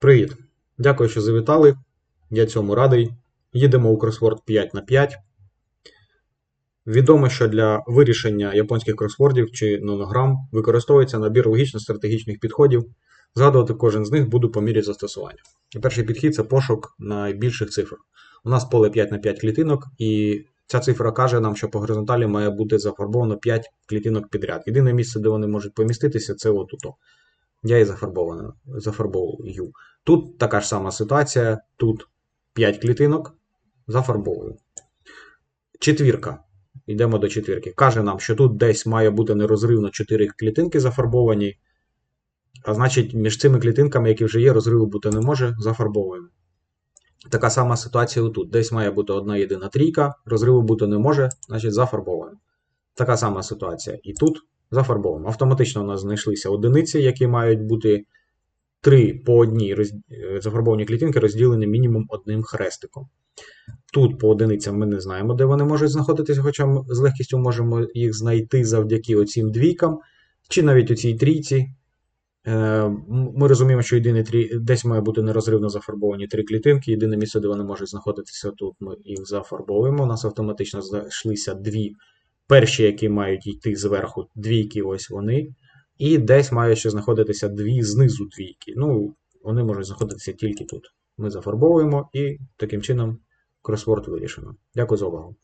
Привіт! Дякую, що завітали. Я цьому радий. Їдемо у кросворд 5 на 5. Відомо, що для вирішення японських кросвордів чи нонограм використовується набір логічно-стратегічних підходів. Згадувати кожен з них буду по мірі застосування. Перший підхід це пошук найбільших цифр. У нас поле 5 на 5 клітинок, і ця цифра каже нам, що по горизонталі має бути зафарбовано 5 клітинок підряд. Єдине місце, де вони можуть поміститися, це отут. Я і зафарбовую. Тут така ж сама ситуація. Тут 5 клітинок, зафарбовую. Четвірка. Йдемо до четвірки. Каже нам, що тут десь має бути нерозривно 4 клітинки зафарбовані. А значить, між цими клітинками, які вже є, розриву бути не може, зафарбовуємо. Така сама ситуація тут. Десь має бути одна єдина трійка, розриву бути не може, значить зафарбовуємо. Така сама ситуація. І тут зафарбовуємо. Автоматично у нас знайшлися одиниці, які мають бути три по одній роз... зафарбовані клітинки, розділені мінімум одним хрестиком. Тут по одиницям ми не знаємо, де вони можуть знаходитися, хоча ми з легкістю можемо їх знайти завдяки оцім двійкам, чи навіть у цій трійці. Е, Ми розуміємо, що єдиний трі... десь має бути нерозривно зафарбовані три клітинки. Єдине місце, де вони можуть знаходитися тут, ми їх зафарбовуємо. У нас автоматично знайшлися дві перші, які мають йти зверху, двійки, ось вони. І десь мають ще знаходитися дві знизу двійки. Ну, вони можуть знаходитися тільки тут. Ми зафарбовуємо і таким чином кросворд вирішено. Дякую за увагу.